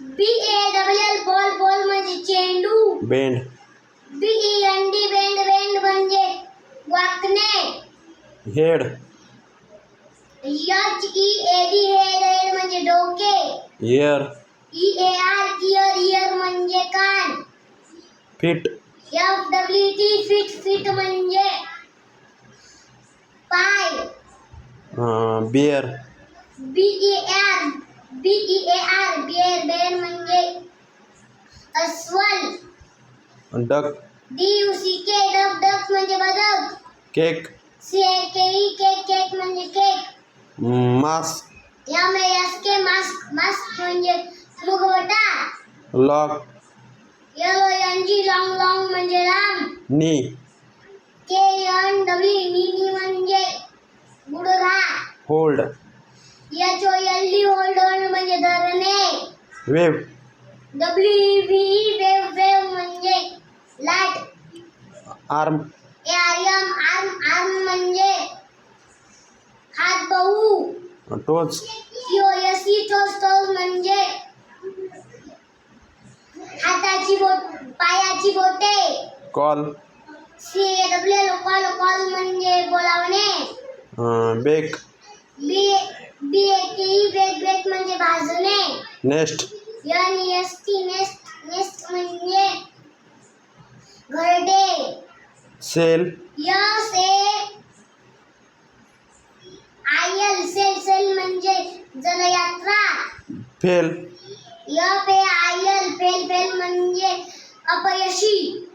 B A double L ball ball म्हणजे चेंडू bend B E N D bend bend म्हणजे वाकणे. Head H E A D head head म्हणजे डोके. Ear E A R ear ear म्हणजे कान. Feet F W T feet feet म्हणजे पाय. Bear B E R B E A R bear bear म्हणजे अस्वल. Duck. D you see K duck duck म्हणजे बदक cake. C A K E cake cake म्हणजे cake. Mask. M A S K mask mask म्हणजे मुखवटा long. O N G long long म्हणजे लांब. Knee. K N W knee knee म्हणजे गुडघा hold. H O L D hold hold wave. W V wave wave म्हणजे लाट। Arm. A R M arm arm म्हणजे हात बहु। Toes. O S E toes toes म्हणजे हाताची बोट पायाची बोटे। Call. C W L call call म्हणजे बोलावणे। Bake. B B A T E bake bake म्हणजे भाजणे सेल म्हणजे सेल। सेल सेल म्हणजे जलयात्रा फेल। फेल फेल म्हणजे अपयशी।